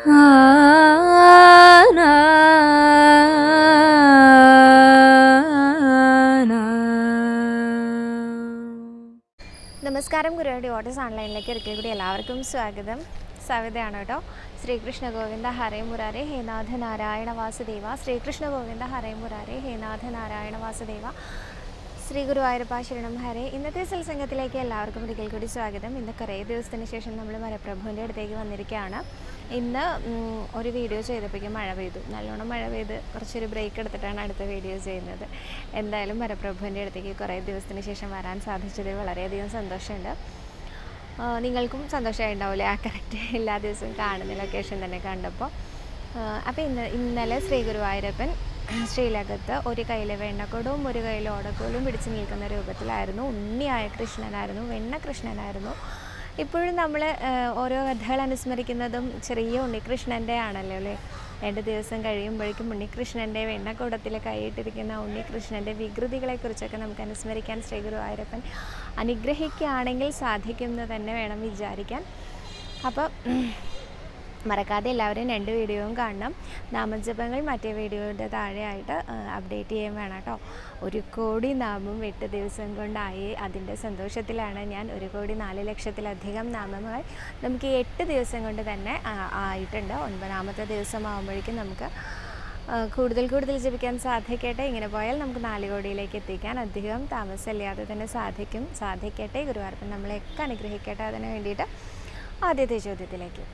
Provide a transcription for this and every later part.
നമസ്കാരം ഗുരുവായൂർ ഓട്ടസ് ഓൺലൈനിലേക്ക് ഒരിക്കൽ കൂടി എല്ലാവർക്കും സ്വാഗതം. സവിതയാണ് കേട്ടോ. ശ്രീകൃഷ്ണ ഗോവിന്ദ ഹരേ മുരാരേ ഹേനാഥ നാരായണ വാസുദേവ. ശ്രീകൃഷ്ണ ഗോവിന്ദ ഹരേ മുരാരേ ഹേനാഥ നാരായണ വാസുദേവ. ശ്രീ ഗുരുവായൂരപ്പ ശരണം ഹരേ. ഇന്നത്തെ സത്സംഗത്തിലേക്ക് എല്ലാവർക്കും ഒരിക്കൽ കൂടി സ്വാഗതം. ഇന്ന് കുറേ ദിവസത്തിന് ശേഷം നമ്മൾ മരപ്രഭുവിന്റെ അടുത്തേക്ക് വന്നിരിക്കുകയാണ്. ഇന്ന് ഒരു വീഡിയോ ചെയ്തപ്പോഴേക്കും മഴ പെയ്തു. നല്ലോണം മഴ പെയ്ത് കുറച്ചൊരു ബ്രേക്ക് എടുത്തിട്ടാണ് അടുത്ത വീഡിയോ ചെയ്യുന്നത്. എന്തായാലും മരപ്രഭുവിന്റെ അടുത്തേക്ക് കുറേ ദിവസത്തിന് ശേഷം വരാൻ സാധിച്ചതിൽ വളരെയധികം സന്തോഷമുണ്ട്. നിങ്ങൾക്കും സന്തോഷമായി ഉണ്ടാവില്ലേ ആ കറക്റ്റ് എല്ലാ ദിവസവും കാണുന്ന ലൊക്കേഷൻ തന്നെ കണ്ടപ്പോൾ. അപ്പോൾ ഇന്ന് ഇന്നലെ ശ്രീ ഗുരുവായൂരപ്പൻ ശ്രീലകത്ത് ഒരു കയ്യിൽ വെണ്ണക്കൊടവും ഒരു കയ്യിൽ ഓടക്കോലും പിടിച്ചു നിൽക്കുന്ന രൂപത്തിലായിരുന്നു. ഉണ്ണിയായ കൃഷ്ണനായിരുന്നു വെണ്ണ കൃഷ്ണനായിരുന്നു. ഇപ്പോഴും നമ്മൾ ഓരോ കഥകൾ അനുസ്മരിക്കുന്നതും ചെറിയ ഉണ്ണികൃഷ്ണന്റെ ആണല്ലോ അല്ലേ? രണ്ട് ദിവസം കഴിയുമ്പോഴേക്കും ഉണ്ണികൃഷ്ണന്റെ വെണ്ണക്കൂടത്തിൽ കൈയിട്ടിരിക്കുന്ന ഉണ്ണികൃഷ്ണന്റെ വികൃതികളെക്കുറിച്ചൊക്കെ നമുക്ക് അനുസ്മരിക്കാൻ ശ്രീ ഗുരുവായൂരപ്പൻ അനുഗ്രഹിക്കുകയാണെങ്കിൽ സാധിക്കുമെന്ന് തന്നെ വേണം വിചാരിക്കാൻ. അപ്പോൾ മറക്കാതെ എല്ലാവരും രണ്ട് വീഡിയോയും കാണണം. നാമജപങ്ങൾ മറ്റേ വീഡിയോയുടെ താഴെയായിട്ട് അപ്ഡേറ്റ് ചെയ്യാൻ വേണം കേട്ടോ. ഒരു കോടി നാമം എട്ട് ദിവസം കൊണ്ടായി. അതിന്റെ സന്തോഷത്തിലാണ് ഞാൻ ഒരു കോടി നാല് ലക്ഷത്തിലധികം നാമങ്ങൾ നമുക്ക് ഈ എട്ട് ദിവസം കൊണ്ട് തന്നെ ആയിട്ടുണ്ട്. ഒൻപതാമത്തെ ദിവസം ആകുമ്പോഴേക്കും നമുക്ക് കൂടുതൽ കൂടുതൽ ജപിക്കാൻ സാധിക്കട്ടെ. ഇങ്ങനെ പോയാൽ നമുക്ക് നാല് കോടിയിലേക്ക് എത്തിക്കാൻ അധികം താമസമില്ലാതെ തന്നെ സാധിക്കും. സാധിക്കട്ടെ. ഗുരുവായൂരപ്പൻ നമ്മളെയൊക്കെ അനുഗ്രഹിക്കട്ടെ. അതിന് വേണ്ടിയിട്ട് ആദ്യത്തെ ചോദ്യത്തിലേക്ക്.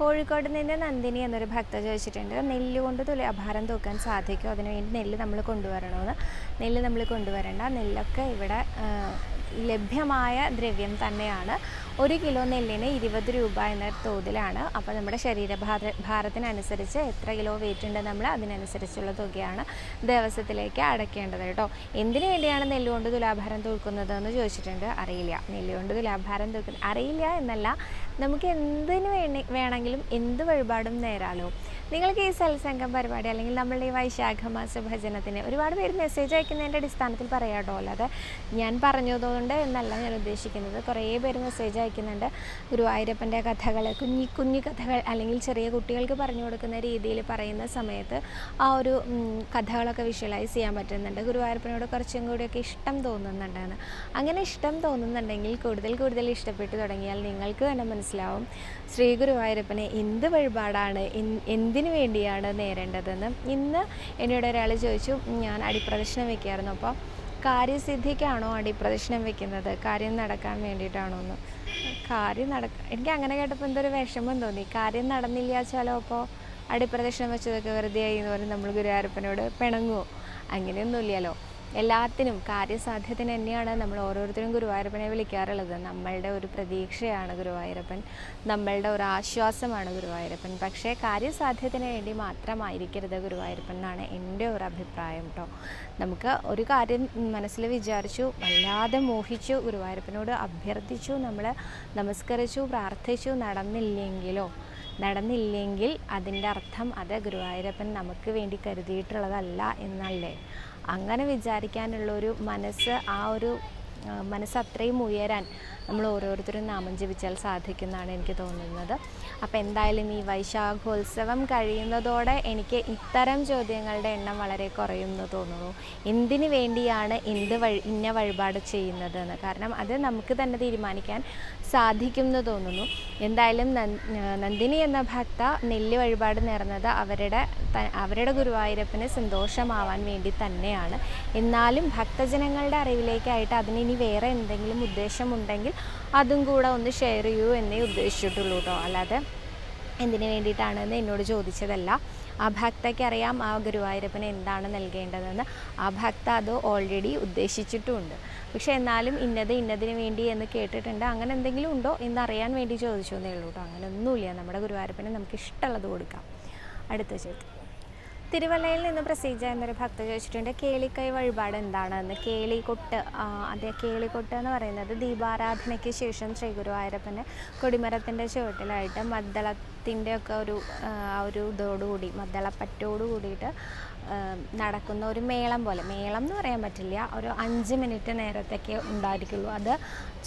കോഴിക്കോട് നിന്ന് നന്ദിനി എന്നൊരു ഭക്ത ചോദിച്ചിട്ടുണ്ട്. നെല്ല് കൊണ്ട് തുലാഭാരം തൂക്കാൻ സാധിക്കും? അതിനുവേണ്ടി നെല്ല് നമ്മൾ കൊണ്ടുവരണമെന്ന്. നെല്ല് നമ്മൾ കൊണ്ടുവരേണ്ട. നെല്ലൊക്കെ ഇവിടെ ലഭ്യമായ ദ്രവ്യം തന്നെയാണ്. ഒരു കിലോ നെല്ലിന് ഇരുപത് രൂപ എന്ന തോതിലാണ്. അപ്പോൾ നമ്മുടെ ശരീരഭാര ഭാരത്തിനനുസരിച്ച് എത്ര കിലോ വെയിറ്റ് ഉണ്ട് നമ്മൾ അതിനനുസരിച്ചുള്ള തുകയാണ് ദിവസത്തിലേക്ക് അടയ്ക്കേണ്ടത് കേട്ടോ. എന്തിനു വേണ്ടിയാണ് നെല്ലുകൊണ്ട് തുലാഭാരം തൂക്കുന്നത് എന്ന് ചോദിച്ചിട്ടുണ്ട്. അറിയില്ല. നെല്ലുകൊണ്ട് തുലാഭാരം തൂക്കുന്ന അറിയില്ല എന്നല്ല. നമുക്ക് എന്തിനു വേണേ വേണമെങ്കിലും എന്ത് വഴിപാടും നേരാളോ നിങ്ങൾക്ക് ഈ സൽസംഗം പരിപാടി അല്ലെങ്കിൽ നമ്മളുടെ ഈ വൈശാഖ മാസ ഭജനത്തിന് ഒരുപാട് പേര് മെസ്സേജ് അയക്കുന്നതിന്റെ അടിസ്ഥാനത്തിൽ പറയാം കേട്ടോ അല്ലാതെ ഞാൻ പറഞ്ഞതുകൊണ്ട് എന്നല്ല ഞാൻ ഉദ്ദേശിക്കുന്നത്. കുറേ പേര് മെസ്സേജ് അയക്കുന്നുണ്ട്. ഗുരുവായൂരപ്പന്റെ കഥകൾ കുഞ്ഞി കുഞ്ഞു കഥകൾ അല്ലെങ്കിൽ ചെറിയ കുട്ടികൾക്ക് പറഞ്ഞു കൊടുക്കുന്ന രീതിയിൽ പറയുന്ന സമയത്ത് ആ ഒരു കഥകളൊക്കെ വിഷ്വലൈസ് ചെയ്യാൻ പറ്റുന്നുണ്ട്. ഗുരുവായൂരപ്പനോട് കുറച്ചും കൂടിയൊക്കെ ഇഷ്ടം തോന്നുന്നുണ്ടെന്ന് അങ്ങനെ ഇഷ്ടം തോന്നുന്നുണ്ടെങ്കിൽ കൂടുതൽ കൂടുതൽ ഇഷ്ടപ്പെട്ടു തുടങ്ങിയാൽ നിങ്ങൾക്ക് തന്നെ മനസ്സിലാവും. ശ്രീ ഗുരുവായൂരപ്പനെ എന്ത് വഴിപാടാണ് എന്തിനു വേണ്ടിയാണ് നേരേണ്ടതെന്ന്? ഇന്ന് എന്നോട് ഒരാൾ ചോദിച്ചു ഞാൻ അടിപ്രദക്ഷിണം വെക്കായിരുന്നു. അപ്പോൾ കാര്യസിദ്ധിക്കാണോ അടിപ്രദക്ഷിണം വെക്കുന്നത്? കാര്യം നടക്കാൻ വേണ്ടിയിട്ടാണോ എന്ന്? കാര്യം നടക്ക എനിക്ക് അങ്ങനെ കേട്ടപ്പോൾ എന്തൊരു വിഷമം തോന്നി. കാര്യം നടന്നില്ല വെച്ചാലോ അപ്പോൾ അടിപ്രദക്ഷിണം വെച്ചതൊക്കെ വെറുതെ ആയി എന്ന് പറഞ്ഞ് നമ്മൾ ഗുരുവായൂരപ്പനോട് പിണങ്ങുമോ അങ്ങനെയൊന്നുമില്ലല്ലോ. എല്ലാത്തിനും കാര്യസാധ്യത തന്നെയാണ് നമ്മൾ ഓരോരുത്തരും ഗുരുവായൂരപ്പനെ വിളിക്കാറുള്ളത്. നമ്മളുടെ ഒരു പ്രതീക്ഷയാണ് ഗുരുവായൂരപ്പൻ. നമ്മളുടെ ഒരു ആശ്വാസമാണ് ഗുരുവായൂരപ്പൻ. പക്ഷേ കാര്യസാധ്യത്തിന് വേണ്ടി മാത്രമായിരിക്കരുത് ഗുരുവായൂരപ്പൻ എന്നാണ് എന്റെ ഒരു അഭിപ്രായം കേട്ടോ നമുക്ക് ഒരു കാര്യം മനസ്സിൽ വിചാരിച്ചു വല്ലാതെ മോഹിച്ചു ഗുരുവായൂരപ്പനോട് അഭ്യർത്ഥിച്ചു നമ്മൾ നമസ്കരിച്ചു പ്രാർത്ഥിച്ചു നടന്നില്ലെങ്കിലോ നടന്നില്ലെങ്കിൽ അതിന്റെ അർത്ഥം അത് ഗുരുവായൂരപ്പൻ നമുക്ക് വേണ്ടി കരുതിയിട്ടുള്ളതല്ല എന്നല്ലേ? അങ്ങനെ വിചാരിക്കാനുള്ളൊരു മനസ്സ് ആ ഒരു മനസ്സ് അത്രയും ഉയരാൻ നമ്മൾ ഓരോരുത്തരും നാമം ജപിച്ചാൽ സാധിക്കുന്നതാണ് എനിക്ക് തോന്നുന്നത്. അപ്പോൾ എന്തായാലും ഈ വൈശാഖോത്സവം കഴിയുന്നതോടെ എനിക്ക് ഇത്തരം ചോദ്യങ്ങളുടെ എണ്ണം വളരെ കുറയുമെന്ന് തോന്നുന്നു. എന്തിനു വേണ്ടിയാണ് എന്ത് വഴി ഇന്ന വഴിപാട് ചെയ്യുന്നതെന്ന്? കാരണം അത് നമുക്ക് തന്നെ തീരുമാനിക്കാൻ സാധിക്കുമെന്ന് തോന്നുന്നു. എന്തായാലും നന്ദിനി എന്ന ഭക്ത നെല്ല് വഴിപാട് നേർന്നത് അവരുടെ അവരുടെ ഗുരുവായൂരപ്പന് സന്തോഷമാവാൻ വേണ്ടി തന്നെയാണ്. എന്നാലും ഭക്തജനങ്ങളുടെ അറിവിലേക്കായിട്ട് അതിന് ഇനി വേറെ എന്തെങ്കിലും ഉദ്ദേശമുണ്ടെങ്കിൽ അതും കൂടെ ഒന്ന് ഷെയർ ചെയ്യൂ എന്നേ ഉദ്ദേശിച്ചിട്ടുള്ളൂ കേട്ടോ അല്ലാതെ എന്തിനു വേണ്ടിയിട്ടാണെന്ന് എന്നോട് ചോദിച്ചതല്ല. ആ ഭക്തയ്ക്ക് അറിയാം ആ ഗുരുവായൂരപ്പന് എന്താണ് നൽകേണ്ടതെന്ന്. ആ ഭക്ത അത് ഓൾറെഡി ഉദ്ദേശിച്ചിട്ടുമുണ്ട് പക്ഷേ എന്നാലും ഇന്നത് ഇന്നതിന് വേണ്ടി എന്ന് കേട്ടിട്ടുണ്ട്. അങ്ങനെ എന്തെങ്കിലും ഉണ്ടോ എന്ന് അറിയാൻ വേണ്ടി ചോദിച്ചു എന്നേ ഉള്ളൂ കേട്ടോ അങ്ങനെ ഒന്നുമില്ല നമ്മുടെ ഗുരുവായൂരപ്പന് നമുക്ക് ഇഷ്ടമുള്ളത് കൊടുക്കാം. അടുത്ത ചോദ്യം. തിരുവല്ലയിൽ നിന്ന് പ്രസീജ എന്നൊരു ഭക്ത ചോദിച്ചിട്ടുണ്ട് കേളിക്കൈ വഴിപാട് എന്താണെന്ന്? കേളികൊട്ട് അതെ കേളികൊട്ട് എന്ന് പറയുന്നത് ദീപാരാധനയ്ക്ക് ശേഷം ശ്രീ ഗുരുവായൂരപ്പന് കൊടിമരത്തിന്റെ ചുവട്ടിലായിട്ട് മദ്ദളത്തിന്റെ ഒക്കെ ഒരു ഒരു ഇതോടുകൂടി മദ്ദളപ്പറ്റോട് കൂടിയിട്ട് നടക്കുന്ന ഒരു മേളം പോലെ. മേളം എന്ന് പറയാൻ പറ്റില്ല. ഒരു അഞ്ച് മിനിറ്റ് നേരത്തേക്ക് ഉണ്ടായിരിക്കുള്ളൂ. അത്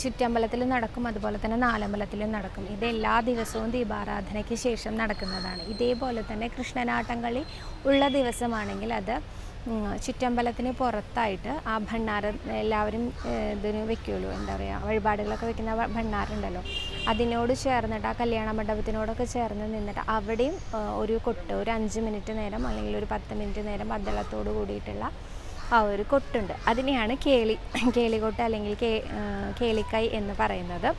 ചുറ്റമ്പലത്തിലും നടക്കും. അതുപോലെ തന്നെ നാലമ്പലത്തിലും നടക്കും. ഇത് എല്ലാ ദിവസവും ദീപാരാധനയ്ക്ക് ശേഷം നടക്കുന്നതാണ്. ഇതേപോലെ തന്നെ കൃഷ്ണനാട്ടം കളി ഉള്ള ദിവസമാണെങ്കിൽ അത് ചുറ്റമ്പലത്തിന് പുറത്തായിട്ട് ആ ഭണ്ണാരം എല്ലാവരും ഇതിന് വെക്കുമല്ലോ എന്താ പറയുക വഴിപാടുകളൊക്കെ വെക്കുന്ന ഭണ്ണാറുണ്ടല്ലോ അതിനോട് ചേർന്നിട്ട് ആ കല്യാണ മണ്ഡപത്തിനോടൊക്കെ ചേർന്ന് നിന്നിട്ട് അവിടെയും ഒരു കൊട്ട് ഒരു അഞ്ച് മിനിറ്റ് നേരം അല്ലെങ്കിൽ ഒരു പത്ത് മിനിറ്റ് നേരം പന്തളത്തോട് കൂടിയിട്ടുള്ള ആ ഒരു കൊട്ടുണ്ട്. അതിനെയാണ് കേളി കേളികൊട്ട് അല്ലെങ്കിൽ കേ കേളിക്കൈ എന്ന് പറയുന്നത്.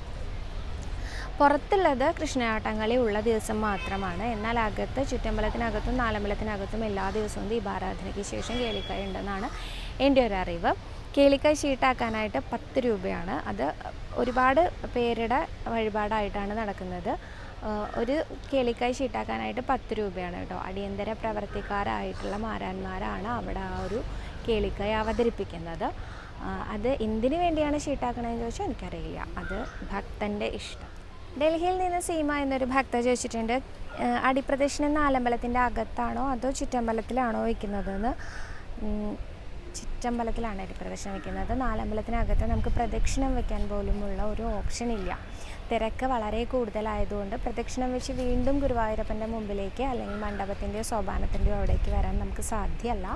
പുറത്തുള്ളത് കൃഷ്ണനാട്ടംകളി ഉള്ള ദിവസം മാത്രമാണ്. എന്നാൽ അകത്ത് ചുറ്റമ്പലത്തിനകത്തും നാലമ്പലത്തിനകത്തും എല്ലാ ദിവസവും ദീപാരാധനയ്ക്ക് ശേഷം കേളിക്കായ ഉണ്ടെന്നാണ് എന്റെ ഒരു അറിവ്. കേളിക്കായ് ഷീട്ടാക്കാനായിട്ട് പത്ത് രൂപയാണ്. അത് ഒരുപാട് പേരുടെ വഴിപാടായിട്ടാണ് നടക്കുന്നത്. ഒരു കേളിക്കായ് ഷീട്ടാക്കാനായിട്ട് പത്ത് രൂപയാണ് കേട്ടോ. അടിയന്തര പ്രവർത്തിക്കാരായിട്ടുള്ള മാരാന്മാരാണ് അവിടെ ആ ഒരു കേളിക്കായ് അവതരിപ്പിക്കുന്നത്. അത് എന്തിനു വേണ്ടിയാണ് ഷീട്ടാക്കണമെന്ന് ചോദിച്ചാൽ എനിക്കറിയില്ല. അത് ഭക്തന്റെ ഇഷ്ടം. ഡൽഹിയിൽ നിന്ന് സീമ എന്നൊരു ഭക്ത ചോദിച്ചിട്ടുണ്ട് അടിപ്രദക്ഷിണം നാലമ്പലത്തിന്റെ അകത്താണോ അതോ ചുറ്റമ്പലത്തിലാണോ വയ്ക്കുന്നതെന്ന്? ചുറ്റമ്പലത്തിലാണ് അടിപ്രദക്ഷിണം വയ്ക്കുന്നത്. നാലമ്പലത്തിനകത്ത് നമുക്ക് പ്രദക്ഷിണം വയ്ക്കാൻ പോലുമുള്ള ഒരു ഓപ്ഷൻ ഇല്ല. തിരക്ക് വളരെ കൂടുതലായതുകൊണ്ട് പ്രദക്ഷിണം വെച്ച് വീണ്ടും ഗുരുവായൂരപ്പന്റെ മുമ്പിലേക്ക് അല്ലെങ്കിൽ മണ്ഡപത്തിന്റെയോ സോപാനത്തിന്റെയോ അവിടേക്ക് വരാൻ നമുക്ക് സാധ്യമല്ല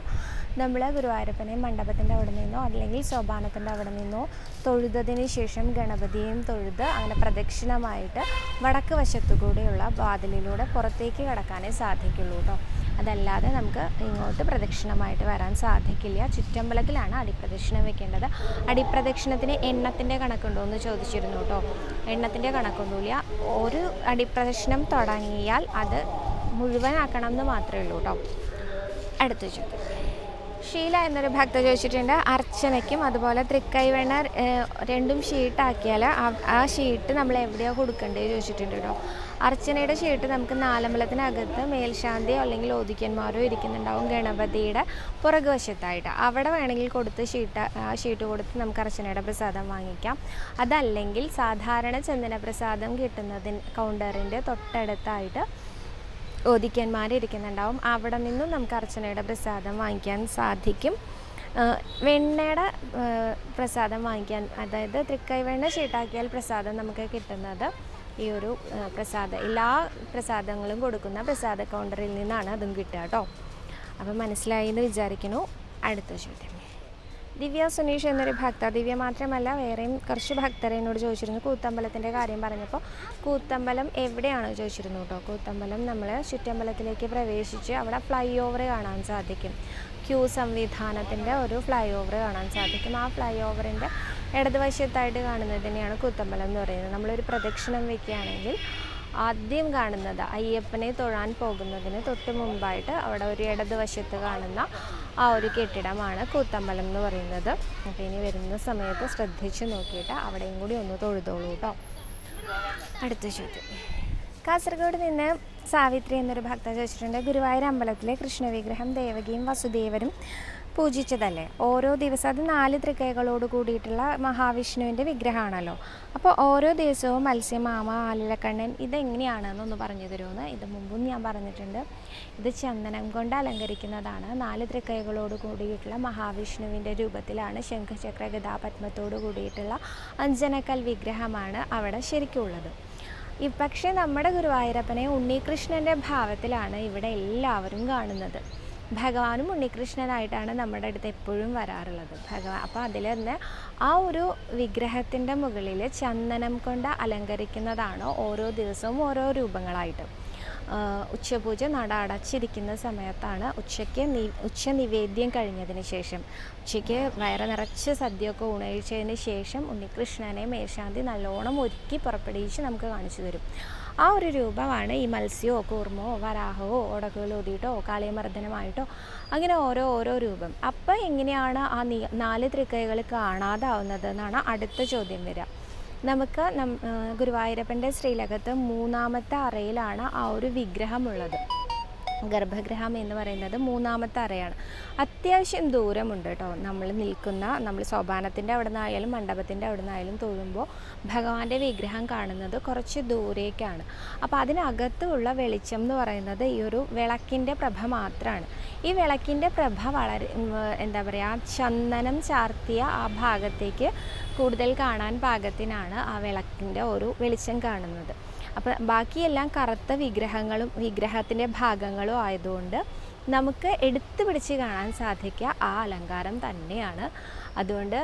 നമ്മൾ ഗുരുവായൂരപ്പനെ മണ്ഡപത്തിന്റെ അവിടെ നിന്നോ അല്ലെങ്കിൽ സോപാനത്തിന്റെ അവിടെ നിന്നോ തൊഴുതതിന് ശേഷം ഗണപതിയെയും തൊഴുത് അങ്ങനെ പ്രദക്ഷിണമായിട്ട് വടക്ക് വശത്തു കൂടെയുള്ള വാതിലിലൂടെ പുറത്തേക്ക് കടക്കാനേ സാധിക്കുള്ളൂ കേട്ടോ അതല്ലാതെ നമുക്ക് ഇങ്ങോട്ട് പ്രദക്ഷിണമായിട്ട് വരാൻ സാധിക്കില്ല. ചുറ്റമ്പലത്തിലാണ് അടിപ്രദക്ഷിണം വെക്കേണ്ടത്. അടിപ്രദക്ഷിണത്തിന് എണ്ണത്തിന്റെ കണക്കുണ്ടോ എന്ന് ചോദിച്ചിരുന്നു കേട്ടോ എണ്ണത്തിന്റെ കണക്കൊന്നുമില്ല. ഒരു അടിപ്രദക്ഷിണം തുടങ്ങിയാൽ അത് മുഴുവനാക്കണം എന്ന് മാത്രമേ ഉള്ളൂ കേട്ടോ അടുത്ത ചോദ്യം. ശീല എന്നൊരു ഭക്ത ചോദിച്ചിട്ടുണ്ട്. അർച്ചനയ്ക്കും അതുപോലെ തൃക്കൈവെണ്ണ ഏഹ്, രണ്ടും ഷീട്ടാക്കിയാൽ ആ ഷീട്ട് നമ്മൾ എവിടെയാണ് കൊടുക്കേണ്ടത് ചോദിച്ചിട്ടുണ്ട് കേട്ടോ അർച്ചനയുടെ ഷീട്ട് നമുക്ക് നാലമ്പലത്തിനകത്ത് മേൽശാന്തിയോ അല്ലെങ്കിൽ ഓദിക്കന്മാരോ ഇരിക്കുന്നുണ്ടാവും ഗണപതിയുടെ പുറകുവശത്തായിട്ട്. അവിടെ വേണമെങ്കിൽ കൊടുത്ത് ഷീട്ട് ആ ഷീട്ട് കൊടുത്ത് നമുക്ക് അർച്ചനയുടെ പ്രസാദം വാങ്ങിക്കാം. അതല്ലെങ്കിൽ സാധാരണ ചന്ദന പ്രസാദം കിട്ടുന്നതിന് കൗണ്ടറിന്റെ തൊട്ടടുത്തായിട്ട് ഓദിക്കന്മാർ ഇരിക്കുന്നുണ്ടാവും. അവിടെ നിന്നും നമുക്ക് അർച്ചനയുടെ പ്രസാദം വാങ്ങിക്കാൻ സാധിക്കും. വെണ്ണയുടെ പ്രസാദം വാങ്ങിക്കാൻ അതായത് തൃക്കൈവെണ്ണ ഷീട്ടാക്കിയാൽ പ്രസാദം നമുക്ക് കിട്ടുന്നത് ഈ ഒരു പ്രസാദ എല്ലാ പ്രസാദങ്ങളും കൊടുക്കുന്ന പ്രസാദ കൗണ്ടറിൽ നിന്നാണ് അതും കിട്ടുക കേട്ടോ അപ്പം മനസ്സിലായി എന്ന് വിചാരിക്കുന്നു. അടുത്ത ചോദ്യം. ദിവ്യ സുനീഷ് എന്നൊരു ഭക്ത ദിവ്യ മാത്രമല്ല വേറെയും കുറച്ച് ഭക്തർ എന്നോട് ചോദിച്ചിരുന്നു. കൂത്തമ്പലത്തിന്റെ കാര്യം പറഞ്ഞപ്പോൾ കൂത്തമ്പലം എവിടെയാണോ ചോദിച്ചിരുന്നു കേട്ടോ കൂത്തമ്പലം നമ്മൾ ചുറ്റമ്പലത്തിലേക്ക് പ്രവേശിച്ച് അവിടെ ഫ്ലൈ ഓവർ കാണാൻ സാധിക്കും. ക്യൂ സംവിധാനത്തിന്റെ ഒരു ഫ്ലൈ ഓവർ കാണാൻ സാധിക്കും. ആ ഫ്ലൈ ഓവറിന്റെ ഇടതുവശത്തായിട്ട് കാണുന്നതിനെയാണ് കൂത്തമ്പലം എന്ന് പറയുന്നത്. നമ്മളൊരു പ്രദക്ഷിണം വയ്ക്കുകയാണെങ്കിൽ ആദ്യം കാണുന്നത് അയ്യപ്പനെ തൊഴാൻ പോകുന്നതിന് തൊട്ട് മുമ്പായിട്ട് അവിടെ ഒരു ഇടതുവശത്ത് കാണുന്ന ആ ഒരു കെട്ടിടമാണ് കൂത്തമ്പലം എന്ന് പറയുന്നത്. അപ്പോൾ ഇനി വരുന്ന സമയത്ത് ശ്രദ്ധിച്ചു നോക്കിയിട്ട് അവിടെയും കൂടി ഒന്ന് തൊഴുതോളൂ കേട്ടോ അടുത്ത ചോദ്യം. കാസർഗോഡ് നിന്ന് സാവിത്രി എന്നൊരു ഭക്ത ചോദിച്ചിട്ടുണ്ട്. ഗുരുവായൂർ അമ്പലത്തിലെ കൃഷ്ണവിഗ്രഹം ദേവകിയും വസുദേവരും പൂജിച്ചതല്ലേ? ഓരോ ദിവസം അത് നാല് തൃക്കൈകളോട് കൂടിയിട്ടുള്ള മഹാവിഷ്ണുവിന്റെ വിഗ്രഹമാണല്ലോ. അപ്പോൾ ഓരോ ദിവസവും മത്സ്യമാമ ആലിലക്കണ്ണൻ ഇതെങ്ങനെയാണെന്നൊന്ന് പറഞ്ഞു തരുമെന്ന് ഇത് മുമ്പും ഞാൻ പറഞ്ഞിട്ടുണ്ട്. ഇത് ചന്ദനം കൊണ്ട് അലങ്കരിക്കുന്നതാണ്. നാല് തൃക്കൈകളോട് കൂടിയിട്ടുള്ള മഹാവിഷ്ണുവിന്റെ രൂപത്തിലാണ് ശംഖചക്ര ഗതാപത്മത്തോട് കൂടിയിട്ടുള്ള അഞ്ജനക്കൽ വിഗ്രഹമാണ് അവിടെ ശരിക്കും ഉള്ളത്. ഈ പക്ഷേ നമ്മുടെ ഗുരുവായൂരപ്പനെ ഉണ്ണികൃഷ്ണന്റെ ഭാവത്തിലാണ് ഇവിടെ എല്ലാവരും കാണുന്നത്. ഭഗവാനും ഉണ്ണികൃഷ്ണനായിട്ടാണ് നമ്മുടെ അടുത്ത് എപ്പോഴും വരാറുള്ളത്. ഭഗവാൻ അപ്പോൾ അതിൽ തന്നെ ആ ഒരു വിഗ്രഹത്തിന്റെ മുകളിൽ ചന്ദനം കൊണ്ട് അലങ്കരിക്കുന്നതാണ് ഓരോ ദിവസവും ഓരോ രൂപങ്ങളായിട്ട്. ഉച്ചപൂജ നട അടച്ചിരിക്കുന്ന സമയത്താണ് ഉച്ചയ്ക്ക് നി ഉച്ച നിവേദ്യം കഴിഞ്ഞതിന് ശേഷം ഉച്ചയ്ക്ക് വയറ് നിറച്ച് സദ്യയൊക്കെ ഉണയിച്ചതിന് ശേഷം ഉണ്ണികൃഷ്ണനെ മേശാന്തി നല്ലോണം ഒരുക്കി പുറപ്പെടുവിച്ച് നമുക്ക് കാണിച്ചു തരും. ആ ഒരു രൂപമാണ് ഈ മത്സ്യമോ കൂർമ്മോ വരാഹമോ ഓടക്കുകളോതിയിട്ടോ കാളിയമർദ്ദനമായിട്ടോ അങ്ങനെ ഓരോ ഓരോ രൂപം. അപ്പോൾ എങ്ങനെയാണ് ആ നാല് തൃക്കൈകൾ കാണാതാവുന്നത് എന്നാണ് അടുത്ത ചോദ്യം വരിക. നമുക്ക് നം ഗുരുവായൂരപ്പന്റെ ശ്രീലകത്ത് മൂന്നാമത്തെ അറയിലാണ് ആ ഒരു വിഗ്രഹമുള്ളത്. ഗർഭഗൃഹം എന്ന് പറയുന്നത് മൂന്നാമത്തെ അറയാണ്. അത്യാവശ്യം ദൂരമുണ്ട് കേട്ടോ നമ്മൾ നിൽക്കുന്ന നമ്മൾ സോപാനത്തിന്റെ അവിടെ നിന്നായാലും മണ്ഡപത്തിന്റെ അവിടെ നിന്നായാലും തൊഴുമ്പോൾ ഭഗവാന്റെ വിഗ്രഹം കാണുന്നത് കുറച്ച് ദൂരേക്കാണ്. അപ്പോൾ അതിനകത്തുള്ള വെളിച്ചം എന്ന് പറയുന്നത് ഈ ഒരു വിളക്കിന്റെ പ്രഭ മാത്രമാണ് ഈ വിളക്കിന്റെ പ്രഭ വളരെ എന്താ പറയുക ചന്ദനം ചാർത്തിയ ആ ഭാഗത്തേക്ക് കൂടുതൽ കാണാൻ പാകത്തിനാണ് ആ വിളക്കിന്റെ ഒരു വെളിച്ചം കാണുന്നത്. അപ്പോൾ ബാക്കിയെല്ലാം കറുത്ത വിഗ്രഹങ്ങളും വിഗ്രഹത്തിന്റെ ഭാഗങ്ങളും ആയതുകൊണ്ട് നമുക്ക് എടുത്തു പിടിച്ച് കാണാൻ സാധിക്കുക ആ അലങ്കാരം തന്നെയാണ്. അതുകൊണ്ട്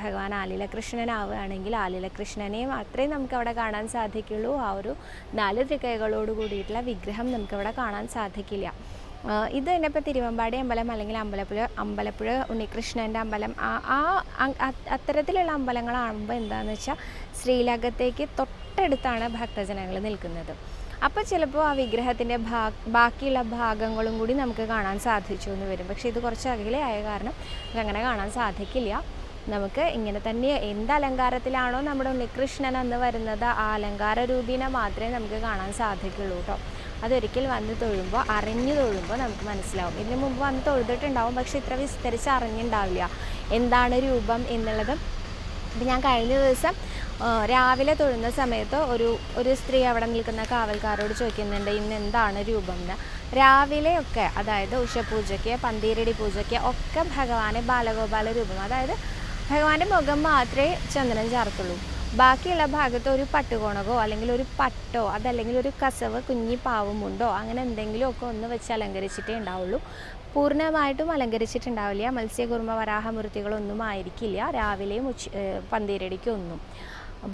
ഭഗവാൻ ആലിലകൃഷ്ണനാവുകയാണെങ്കിൽ ആലിലകൃഷ്ണനെ മാത്രമേ നമുക്ക് അവിടെ കാണാൻ സാധിക്കുള്ളൂ. ആ ഒരു നാല് തൃക്കൈകളോട് കൂടിയിട്ടുള്ള വിഗ്രഹം നമുക്കവിടെ കാണാൻ സാധിക്കില്ല. ഇത് തന്നെ ഇപ്പോൾ തിരുവമ്പാടി അമ്പലം അല്ലെങ്കിൽ അമ്പലപ്പുഴ അമ്പലപ്പുഴ ഉണ്ണികൃഷ്ണന്റെ അമ്പലം. ആ അത്തരത്തിലുള്ള അമ്പലങ്ങളാകുമ്പോൾ എന്താണെന്ന് വെച്ചാൽ ശ്രീലകത്തേക്ക് തൊട്ടടുത്താണ് ഭക്തജനങ്ങൾ നിൽക്കുന്നത്. അപ്പോൾ ചിലപ്പോൾ ആ വിഗ്രഹത്തിന്റെ ഭാ ബാക്കിയുള്ള ഭാഗങ്ങളും കൂടി നമുക്ക് കാണാൻ സാധിച്ചു എന്ന് വരും. പക്ഷേ ഇത് കുറച്ച് അകലെ ആയ കാരണം അങ്ങനെ കാണാൻ സാധിക്കില്ല. നമുക്ക് ഇങ്ങനെ തന്നെ എന്ത് അലങ്കാരത്തിലാണോ നമ്മുടെ ഉണ്ണികൃഷ്ണൻ എന്ന് വരുന്നത് ആ അലങ്കാര രൂപീനെ മാത്രമേ നമുക്ക് കാണാൻ സാധിക്കുള്ളൂ കേട്ടോ അതൊരിക്കൽ വന്ന് തൊഴുമ്പോൾ അറിഞ്ഞു തൊഴുമ്പോൾ നമുക്ക് മനസ്സിലാവും. ഇതിനു മുമ്പ് വന്ന് തൊഴുതിട്ടുണ്ടാവും പക്ഷെ ഇത്ര വിസ്തരിച്ച് അറിഞ്ഞിട്ടുണ്ടാവില്ല എന്താണ് രൂപം എന്നുള്ളത്? ഇപ്പം ഞാൻ കഴിഞ്ഞ ദിവസം രാവിലെ തൊഴുന്ന സമയത്ത് ഒരു ഒരു സ്ത്രീ അവിടെ നിൽക്കുന്ന കാവൽക്കാരോട് ചോദിക്കുന്നുണ്ട് ഇന്ന് എന്താണ് രൂപം എന്ന് രാവിലെയൊക്കെ അതായത് ഉഷപൂജയ്ക്ക് പന്തീരടി പൂജയ്ക്ക് ഒക്കെ ഭഗവാനെ ബാലഗോപാല രൂപം. അതായത് ഭഗവാന്റെ മുഖം മാത്രമേ ചന്ദനം ചേർത്തുള്ളൂ. ബാക്കിയുള്ള ഭാഗത്ത് ഒരു പട്ടുകോണകോ അല്ലെങ്കിൽ ഒരു പട്ടോ അതല്ലെങ്കിൽ ഒരു കസവ് കുഞ്ഞി പാവുമുണ്ടോ അങ്ങനെ എന്തെങ്കിലുമൊക്കെ ഒന്ന് വെച്ച് അലങ്കരിച്ചിട്ടേ ഉണ്ടാവുള്ളൂ. പൂർണമായിട്ടും അലങ്കരിച്ചിട്ടുണ്ടാവില്ല. മത്സ്യകുർമ്മ വരാഹമൂർത്തികളൊന്നും ആയിരിക്കില്ല. രാവിലെയും ഉച്ച പന്തീരടിക്കൊന്നും.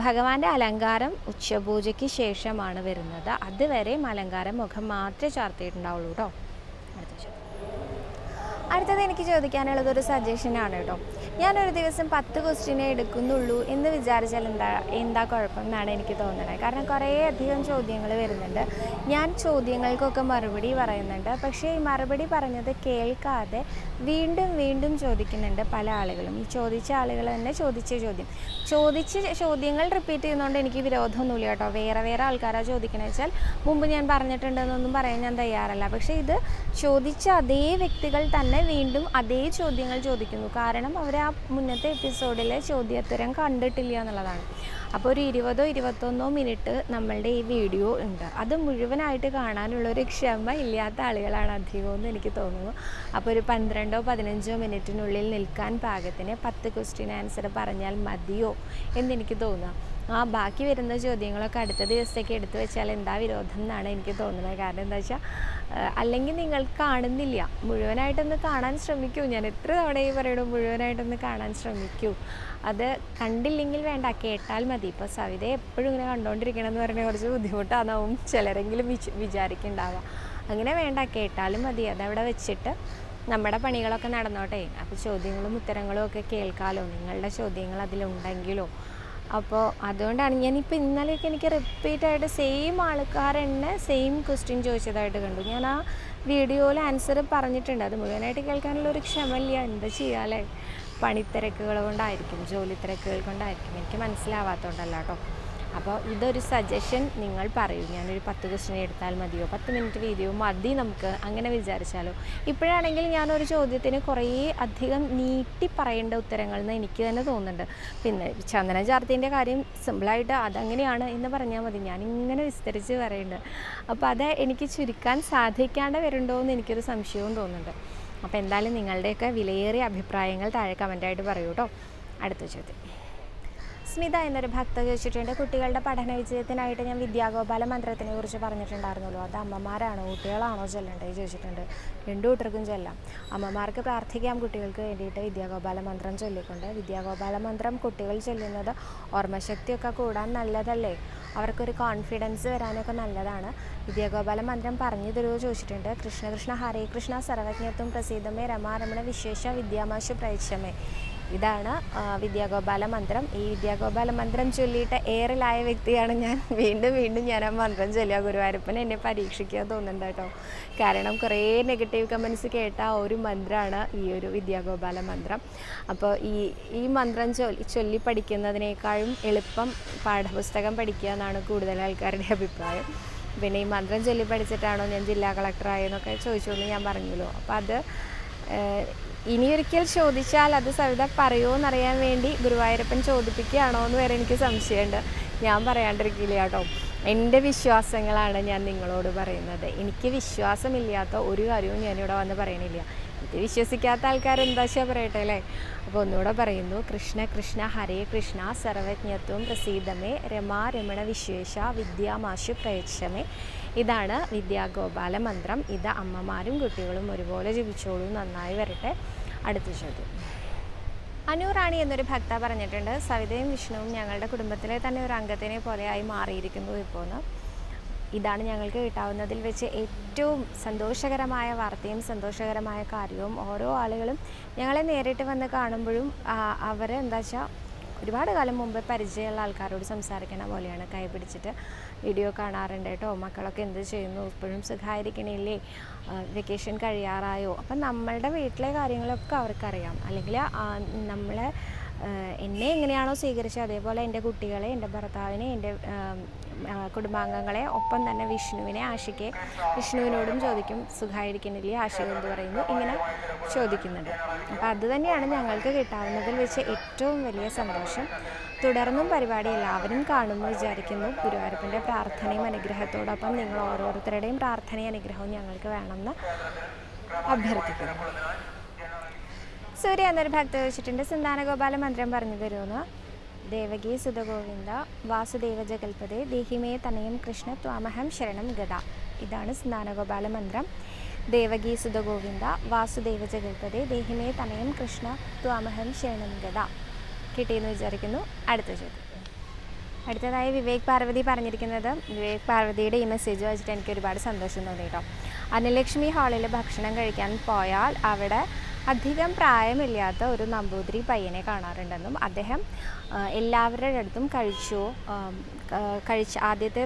ഭഗവാന്റെ അലങ്കാരം ഉച്ചപൂജയ്ക്ക് ശേഷമാണ് വരുന്നത്. അതുവരെയും അലങ്കാരം മുഖം മാത്രമേ ചാർത്തിയിട്ടുണ്ടാവുള്ളൂ കേട്ടോ. അടുത്തത് എനിക്ക് ചോദിക്കാനുള്ളത് ഒരു സജഷനാണ് കേട്ടോ. ഞാനൊരു ദിവസം പത്ത് ക്വസ്റ്റ്യനെ എടുക്കുന്നുള്ളൂ എന്ന് വിചാരിച്ചാൽ എന്താ എന്താ കുഴപ്പം എന്നാണ് എനിക്ക് തോന്നുന്നത്. കാരണം കുറേ അധികം ചോദ്യങ്ങൾ വരുന്നുണ്ട്. ഞാൻ ചോദ്യങ്ങൾക്കൊക്കെ മറുപടി പറയുന്നുണ്ട്. പക്ഷേ ഈ മറുപടി പറഞ്ഞത് കേൾക്കാതെ വീണ്ടും വീണ്ടും ചോദിക്കുന്നുണ്ട് പല ആളുകളും. ഈ ചോദിച്ച ആളുകൾ തന്നെ ചോദിച്ച ചോദ്യം. ചോദിച്ച ചോദ്യങ്ങൾ റിപ്പീറ്റ് ചെയ്യുന്നതുകൊണ്ട് എനിക്ക് വിരോധമൊന്നുമില്ല കേട്ടോ. വേറെ വേറെ ആൾക്കാരാണ് ചോദിക്കണമെന്ന് വെച്ചാൽ മുമ്പ് ഞാൻ പറഞ്ഞിട്ടുണ്ടെന്നൊന്നും പറയാൻ ഞാൻ തയ്യാറല്ല. പക്ഷേ ഇത് ചോദിച്ച അതേ വ്യക്തികൾ തന്നെ വീണ്ടും അതേ ചോദ്യങ്ങൾ ചോദിക്കുന്നു. കാരണം അവർ ആ മുന്നത്തെ എപ്പിസോഡിലെ ചോദ്യോത്തരം കണ്ടിട്ടില്ല എന്നുള്ളതാണ്. അപ്പോൾ ഒരു ഇരുപതോ ഇരുപത്തൊന്നോ മിനിറ്റ് നമ്മളുടെ ഈ വീഡിയോ ഉണ്ട്. അത് മുഴുവനായിട്ട് കാണാനുള്ളൊരു ക്ഷമ ഇല്ലാത്ത ആളുകളാണ് അധികവും എന്ന് എനിക്ക് തോന്നുന്നു. അപ്പോൾ ഒരു പന്ത്രണ്ടോ പതിനഞ്ചോ മിനിറ്റിനുള്ളിൽ നിൽക്കാൻ പാകത്തിന് പത്ത് ക്വസ്റ്റ്യൻ ആൻസർ പറഞ്ഞാൽ മതിയോ എന്നെനിക്ക് തോന്നുക ആ ബാക്കി വരുന്ന ചോദ്യങ്ങളൊക്കെ അടുത്ത ദിവസത്തേക്ക് എടുത്തു വെച്ചാൽ എന്താ വിരോധം എന്നാണ് എനിക്ക് തോന്നുന്നത്. കാരണം എന്താ വെച്ചാൽ അല്ലെങ്കിൽ നിങ്ങൾ കാണുന്നില്ല. മുഴുവനായിട്ടൊന്ന് കാണാൻ ശ്രമിക്കൂ. ഞാൻ എത്ര തവണ ഈ പറയണു മുഴുവനായിട്ടൊന്ന് കാണാൻ ശ്രമിക്കൂ. അത് കണ്ടില്ലെങ്കിൽ വേണ്ട കേട്ടാൽ മതി. ഇപ്പോൾ സവിതയെ എപ്പോഴും ഇങ്ങനെ കണ്ടുകൊണ്ടിരിക്കണം എന്ന് പറഞ്ഞാൽ കുറച്ച് ബുദ്ധിമുട്ടാണെന്നാവും ചിലരെങ്കിലും വിച് വിചാരിക്കുന്നുണ്ടാവുക അങ്ങനെ വേണ്ട കേട്ടാലും മതി. അതവിടെ വെച്ചിട്ട് നമ്മുടെ പണികളൊക്കെ നടന്നോട്ടെ. അപ്പോൾ ചോദ്യങ്ങളും ഉത്തരങ്ങളും ഒക്കെ കേൾക്കാമല്ലോ നിങ്ങളുടെ ചോദ്യങ്ങൾ അതിലുണ്ടെങ്കിലോ. അപ്പോൾ അതുകൊണ്ടാണ് ഞാൻ ഞാനിപ്പോൾ ഇന്നലെയൊക്കെ എനിക്ക് റിപ്പീറ്റ് ആയിട്ട് സെയിം ആൾക്കാർ തന്നെ സെയിം ക്വസ്റ്റ്യൻ ചോദിച്ചതായിട്ട് കണ്ടു. ഞാൻ ആ വീഡിയോയിൽ ആൻസർ പറഞ്ഞിട്ടുണ്ട്. അത് മുഴുവനായിട്ട് കേൾക്കാനുള്ള ഒരു ക്ഷമയില്ല. എന്താ ചെയ്യാല്ലേ പണിത്തിരക്കുകൾ കൊണ്ടായിരിക്കും ജോലി തിരക്കുകൾ കൊണ്ടായിരിക്കും. എനിക്ക് മനസ്സിലാവാത്തതുകൊണ്ടല്ല കേട്ടോ അപ്പോൾ ഇതൊരു സജഷൻ നിങ്ങൾ പറയൂ. ഞാനൊരു പത്ത് ക്വസ്റ്റ്യൻ എടുത്താൽ മതിയോ? പത്ത് മിനിറ്റ് വീഡിയോ മതി നമുക്ക്. അങ്ങനെ വിചാരിച്ചാലോ? ഇപ്പോഴാണെങ്കിൽ ഞാനൊരു ചോദ്യത്തിന് കുറേ അധികം നീട്ടി പറയേണ്ട ഉത്തരങ്ങൾ എന്ന് എനിക്ക് തന്നെ തോന്നുന്നുണ്ട്. പിന്നെ ചന്ദന ചാർത്തിന്റെ കാര്യം സിമ്പിളായിട്ട് അതങ്ങനെയാണ് എന്ന് പറഞ്ഞാൽ മതി. ഞാനിങ്ങനെ വിസ്തരിച്ച് പറയുന്നുണ്ട് അപ്പോൾ അത് എനിക്ക് ചുരുക്കാൻ സാധിക്കാണ്ട് വരുന്നുണ്ടോ എന്ന് എനിക്കൊരു സംശയവും തോന്നുന്നുണ്ട്. അപ്പോൾ എന്തായാലും നിങ്ങളുടെയൊക്കെ വിലയേറിയ അഭിപ്രായങ്ങൾ താഴെ കമന്റായിട്ട് പറയൂ കേട്ടോ. അടുത്ത ചോദ്യം. സ്മിത എന്നൊരു ഭക്ത ചോദിച്ചിട്ടുണ്ട്. കുട്ടികളുടെ പഠന വിജയത്തിനായിട്ട് ഞാൻ വിദ്യാഗോപാല മന്ത്രത്തിനെ കുറിച്ച് പറഞ്ഞിട്ടുണ്ടായിരുന്നല്ലോ. അത് അമ്മമാരാണോ. കുട്ടികളാണോ ചെല്ലണ്ടേ ചോദിച്ചിട്ടുണ്ട്. രണ്ടു കൂട്ടർക്കും ചെല്ലാം. അമ്മമാർക്ക് പ്രാർത്ഥിക്കാം. കുട്ടികൾക്ക് വേണ്ടിയിട്ട് വിദ്യാഗോപാല മന്ത്രം ചൊല്ലിക്കൊണ്ട്. വിദ്യാഗോപാല മന്ത്രം കുട്ടികൾ ചൊല്ലുന്നത് ഓർമ്മശക്തിയൊക്കെ കൂടാൻ നല്ലതല്ലേ? അവർക്കൊരു കോൺഫിഡൻസ് വരാനൊക്കെ നല്ലതാണ്. വിദ്യാഗോപാല മന്ത്രം പറഞ്ഞു തരുമോ ചോദിച്ചിട്ടുണ്ട്. കൃഷ്ണകൃഷ്ണ കൃഷ്ണ ഹരേ കൃഷ്ണ സർവജ്ഞത്വം പ്രസീതമേ. രമാരമണ വിശേഷ വിദ്യാമാശു പ്രയച്ഛമേ ഇതാണ് വിദ്യാഗോപാല മന്ത്രം. ഈ വിദ്യാഗോപാല മന്ത്രം ചൊല്ലിയിട്ട് ഏറിലായ വ്യക്തിയാണ് ഞാൻ. വീണ്ടും വീണ്ടും ഞാൻ ആ മന്ത്രം ചൊല്ലുക. ഗുരുവായൂരപ്പൻ എന്നെ പരീക്ഷിക്കാൻ തോന്നുന്നുണ്ട് കേട്ടോ. കാരണം കുറേ നെഗറ്റീവ് കമൻസ് കേട്ട ഒരു മന്ത്രമാണ് ഈ ഒരു വിദ്യാഗോപാല മന്ത്രം. അപ്പോൾ ഈ ഈ മന്ത്രം ചൊല്ലി ചൊല്ലി പഠിക്കുന്നതിനേക്കാളും എളുപ്പം പാഠപുസ്തകം പഠിക്കുക എന്നാണ് കൂടുതൽ ആൾക്കാരുടെ അഭിപ്രായം. പിന്നെ ഈ മന്ത്രം ചൊല്ലി പഠിച്ചിട്ടാണോ ഞാൻ ജില്ലാ കളക്ടറായെന്നൊക്കെ ചോദിച്ചുകൊണ്ട് ഞാൻ പറഞ്ഞല്ലോ. അപ്പോൾ അത് ഇനിയൊരിക്കൽ ചോദിച്ചാൽ അത് സവിത പറയുമോ എന്നറിയാൻ വേണ്ടി ഗുരുവായൂരപ്പൻ ചോദിപ്പിക്കുകയാണോ എന്ന് വരെ എനിക്ക് സംശയമുണ്ട്. ഞാൻ പറയാണ്ടിരിക്കില്ല കേട്ടോ. എന്റെ വിശ്വാസങ്ങളാണ് ഞാൻ നിങ്ങളോട് പറയുന്നത്. എനിക്ക് വിശ്വാസമില്ലാത്ത ഒരു കാര്യവും ഞാനിവിടെ വന്ന് പറയണില്ല. ഇത് വിശ്വസിക്കാത്ത ആൾക്കാർ എന്താ വെച്ചാൽ പറയട്ടെ അല്ലേ? അപ്പോൾ ഒന്നുകൂടെ പറയുന്നു. കൃഷ്ണ കൃഷ്ണ ഹരേ കൃഷ്ണ സർവജ്ഞത്വം പ്രസീതമേ രമാ രമണ വിശേഷ വിദ്യാമാശു പ്രയച്ഛമേ ഇതാണ് വിദ്യാഗോപാല മന്ത്രം. ഇത് അമ്മമാരും കുട്ടികളും ഒരുപോലെ ജപിച്ചോളൂ. നന്നായി വരട്ടെ. അടുത്ത ചോദ്യം. അനുറാണി എന്നൊരു ഭക്ത പറഞ്ഞിട്ടുണ്ട് സവിതയും വിഷ്ണുവും ഞങ്ങളുടെ കുടുംബത്തിലെ തന്നെ ഒരു അംഗത്തിനെ പോലെയായി മാറിയിരിക്കുന്നു ഇപ്പോൾ എന്ന് ഇതാണ് ഞങ്ങൾക്ക് കിട്ടാവുന്നതിൽ വെച്ച് ഏറ്റവും സന്തോഷകരമായ വാർത്തയും സന്തോഷകരമായ കാര്യവും ഓരോ ആളുകളും ഞങ്ങളെ നേരിട്ട് വന്ന് കാണുമ്പോഴും അവർ എന്താ വെച്ചാൽ ഒരുപാട് കാലം മുമ്പ് പരിചയമുള്ള ആൾക്കാരോട് സംസാരിക്കണ പോലെയാണ് കൈ പിടിച്ചിട്ട് വീഡിയോ കാണാറുണ്ട് കേട്ടോ. മക്കളൊക്കെ എന്ത് ചെയ്യുന്നു? ഇപ്പോഴും സുഖമായിരിക്കണില്ലേ വെക്കേഷൻ കഴിയാറായോ? അപ്പം നമ്മളുടെ വീട്ടിലെ കാര്യങ്ങളൊക്കെ അവർക്കറിയാം. അല്ലെങ്കിൽ നമ്മളെ എന്നെ എങ്ങനെയാണോ സ്വീകരിച്ചത്? അതേപോലെ എന്റെ കുട്ടികളെ എന്റെ ഭർത്താവിനെ എന്റെ കുടുംബാംഗങ്ങളെ ഒപ്പം തന്നെ വിഷ്ണുവിനെ ആശയ്ക്ക് വിഷ്ണുവിനോടും ചോദിക്കും സുഖമായിരിക്കുന്നില്ലേ ആശ എന്ന് പറയുന്നു? ഇങ്ങനെ ചോദിക്കുന്നുണ്ട്. അപ്പോൾ അത് തന്നെയാണ് ഞങ്ങൾക്ക് കിട്ടാവുന്നതിൽ വെച്ച് ഏറ്റവും വലിയ സന്തോഷം. തുടർന്നും പരിപാടി എല്ലാവരും കാണുമെന്ന് വിചാരിക്കുന്നു. ഗുരുവായൂരപ്പന്റെ പ്രാർത്ഥനയും അനുഗ്രഹത്തോടൊപ്പം നിങ്ങൾ ഓരോരുത്തരുടെയും പ്രാർത്ഥനയും അനുഗ്രഹവും ഞങ്ങൾക്ക് വേണമെന്ന് അഭ്യർത്ഥിക്കുന്നു. സൂര്യ എന്നൊരു ഭക്ത വെച്ചിട്ടുണ്ട് സന്താനഗോപാല മന്ത്രം പറഞ്ഞു തരുമെന്ന് ദേവകി സുതഗോവിന്ദ വാസുദേവ ജഗൽപതി ദേഹിമേ തനയം കൃഷ്ണ ത്വാമഹം ശരണം ഗത ഇതാണ് സന്താനഗോപാല മന്ത്രം. ദേവകി സുതഗോവിന്ദ വാസുദേവ ജഗൽപതി ദേഹിമേ തനയം കൃഷ്ണ ത്വാമഹം ശരണം ഗത കിട്ടിയെന്ന് വിചാരിക്കുന്നു. അടുത്ത ചോദ്യം. അടുത്തതായി വിവേക് പാർവതി പറഞ്ഞിരിക്കുന്നത് വിവേക് പാർവതിയുടെ ഈ മെസ്സേജ് വായിച്ചിട്ട് എനിക്ക് ഒരുപാട് സന്തോഷം തോന്നി കേട്ടോ. അനലക്ഷ്മി ഹാളിൽ ഭക്ഷണം കഴിക്കാൻ പോയാൽ അവിടെ അധികം പ്രായമില്ലാത്ത ഒരു നമ്പൂതിരി പയ്യനെ കാണാറുണ്ടെന്നും അദ്ദേഹം എല്ലാവരുടെ അടുത്തും കഴിച്ചു കഴിച്ച് ആദ്യത്തെ